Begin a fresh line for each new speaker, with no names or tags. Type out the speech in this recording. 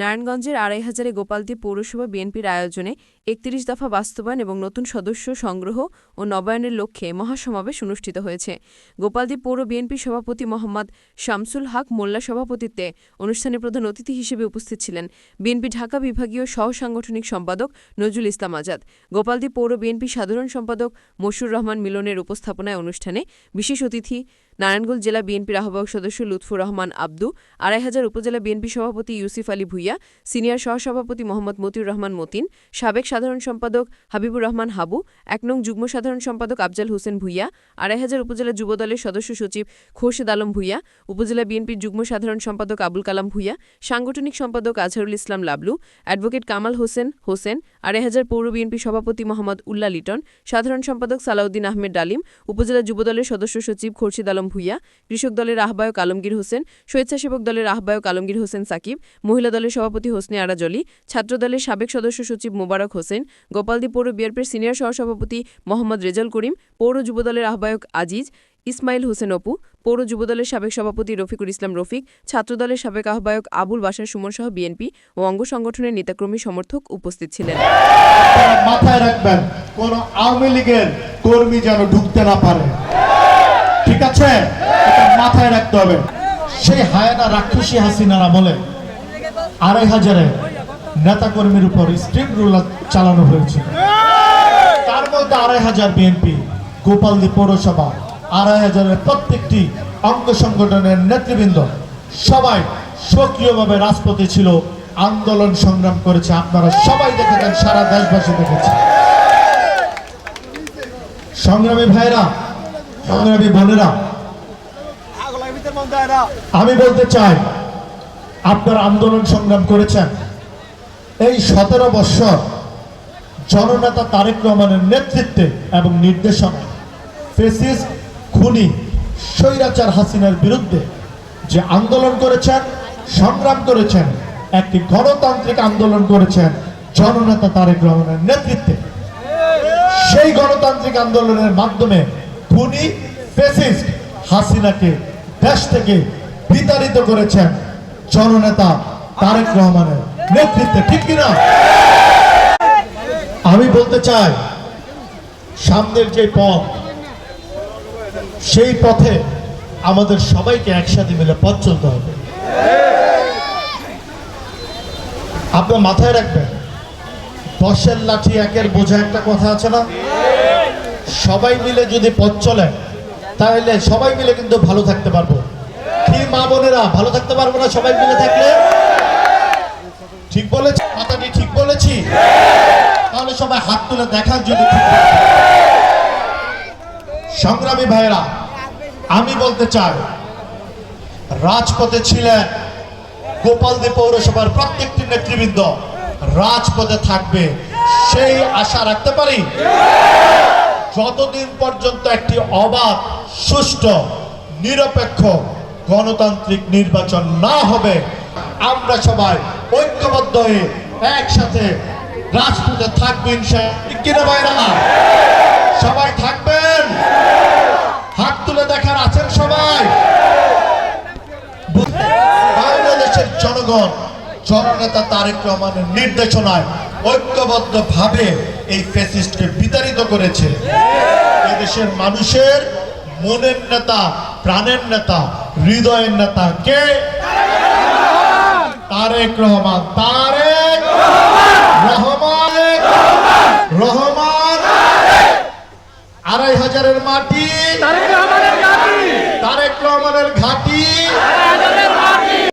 নারায়ণগঞ্জের আড়াই হাজারে গোপালদী পৌরসভা বিএনপির আয়োজনে একত্রিশ দফা বাস্তবায়ন এবং নতুন সদস্য সংগ্রহ ও নবায়নের লক্ষ্যে মহাসমাবেশ অনুষ্ঠিত হয়েছে গোপালদ্বীপ পৌর বিএনপি সভাপতি মোহাম্মদ শামসুল হক মোল্লা সভাপতিত্বে অনুষ্ঠানে প্রধান অতিথি হিসেবে উপস্থিত ছিলেন বিএনপি ঢাকা বিভাগীয় সহ সাংগঠনিক সম্পাদক নজরুল ইসলাম আজাদ গোপালদ্বীপ পৌর বিএনপি সাধারণ সম্পাদক মশুর রহমান মিলনের উপস্থাপনায় অনুষ্ঠানে বিশেষ অতিথি নারায়ণগঞ্জ জেলা বিএনপির আহ্বায়ক সদস্য লুৎফুর রহমান আব্দু আড়াই হাজার উপজেলা বিএনপি সভাপতি ইউসিফ আলী ভুইয়া সিনিয়র সহসভাপতি মোহাম্মদ মতিউর রহমান মতিন সাবেক সাধারণ সম্পাদক হাবিবুর রহমান হাবু এক নং যুগ্ম সাধারণ সম্পাদক আফজাল হোসেন ভুইয়া আড়াই হাজার উপজেলা যুবদলের সদস্য সচিব খোরশেদ আলম ভুইয়া উপজেলা বিএনপির যুগ্ম সাধারণ সম্পাদক আবুল কালাম ভুইয়া সাংগঠনিক সম্পাদক আজহারুল ইসলাম লাবলু অ্যাডভোকেট কামাল হোসেন হোসেন আড়াই হাজার পৌর বিএনপি সভাপতি মোহাম্মদ উল্লা লিটন সাধারণ সম্পাদক সালাউদ্দিন আহমেদ ডালিম উপজেলা যুবদলের সদস্য সচিব খোরশিদ আলম ভুইয়া কৃষক দলের আহ্বায়ক আলমগীর হোসেন স্বেচ্ছাসেবক দলের আহ্বায়ক আলমগীর হোসেন সাকিব মহিলা দলের সভাপতি হোসনে আরাজলি ছাত্র দলের সাবেক সদস্য সচিব মোবারক হোসেন গোপালদী পৌর বিআরপির সিনিয়র সহসভাপতি মোহাম্মদ রেজাল করিম পৌর যুবদলের আহ্বায়ক আজিজ ইসমাইল হোসেন অপু পৌর যুবদলের সাবেক সভাপতি রফিকুল ইসলাম রফিক ছাত্রদলের সাবেক আহ্বায়ক আবুল বাসার সুমন সহ বিএনপি ও অঙ্গ সংগঠনের নেতাকর্মী সমর্থক উপস্থিত ছিলেন
মাথায় রাখবেন কোন আওয়ামী লীগের কর্মী যেন ঢুকতে না পারে ঠিক আছে মাথায় রাখতে হবে সেই হায়না রাক্ষসী হাসিনারা বলে আড়াই হাজারে নেতাকর্মীর উপর স্ট্রিপ চালানো হয়েছিল তার মধ্যে আড়াই হাজার বিএনপি গোপালদী পৌরসভা আড়াই হাজারের প্রত্যেকটি অঙ্গ সংগঠনের নেতৃবৃন্দ সবাই সক্রিয়ভাবে রাজপথে ছিল আন্দোলন সংগ্রাম করেছে আপনারা সবাই দেখেছেন সারা দেশবাসী দেখেছে সংগ্রামী ভাইরা সংগ্রামী বোনেরা আমি বলতে চাই আপনার আন্দোলন সংগ্রাম করেছেন এই সতেরো বৎসর জননেতা তারেক রহমানের নেতৃত্বে এবং নির্দেশনা ফেসিস খুনি স্বৈরাচার হাসিনার বিরুদ্ধে যে আন্দোলন করেছেন সংগ্রাম করেছেন একটি গণতান্ত্রিক আন্দোলন করেছেন জননেতা তারেক রহমানের নেতৃত্বে সেই গণতান্ত্রিক আন্দোলনের মাধ্যমে খুনি ফেসিস্ট হাসিনাকে দেশ থেকে বিতাড়িত করেছেন জননেতা তারেক রহমানের নেতৃত্বে ঠিক কিনা আমি বলতে চাই সামনের যে পথ সেই পথে আমাদের সবাইকে একসাথে মিলে পথ চলতে হবে আপনার মাথায় রাখবেন দশের লাঠি একের বোঝা একটা কথা আছে না সবাই মিলে যদি পথ চলে তাহলে সবাই মিলে কিন্তু ভালো থাকতে পারবো কি মা বোনেরা ভালো থাকতে পারবো না সবাই মিলে থাকলে ঠিক বলেছি মাথাটি ঠিক বলেছি তাহলে সবাই হাত তুলে দেখার জন্য ঠিক সংগ্রামী ভাইরা আমি বলতে চাই রাজপথে ছিলেন গোপালদী পৌরসভার প্রত্যেকটি নেতৃবৃন্দ রাজপথে থাকবে সেই আশা রাখতে পারি যতদিন পর্যন্ত একটি অবাধ সুষ্ঠু নিরপেক্ষ গণতান্ত্রিক নির্বাচন না হবে আমরা সবাই ঐক্যবদ্ধ হয়ে একসাথে রাজপথে থাকবেন সবাই থাকবে দেশের জনগণ জননেতা তারেক রহমানের নির্দেশনায় ঐক্যবদ্ধ ভাবে এই ফেসিস্টকে বিতাড়িত করেছে দেশের মানুষের মনের নেতা প্রাণের নেতা হৃদয়ের নেতা কে তারেক রহমান তারেক রহমান রহমান আড়াই হাজারের মাটি তারেক রহমানের ঘাটি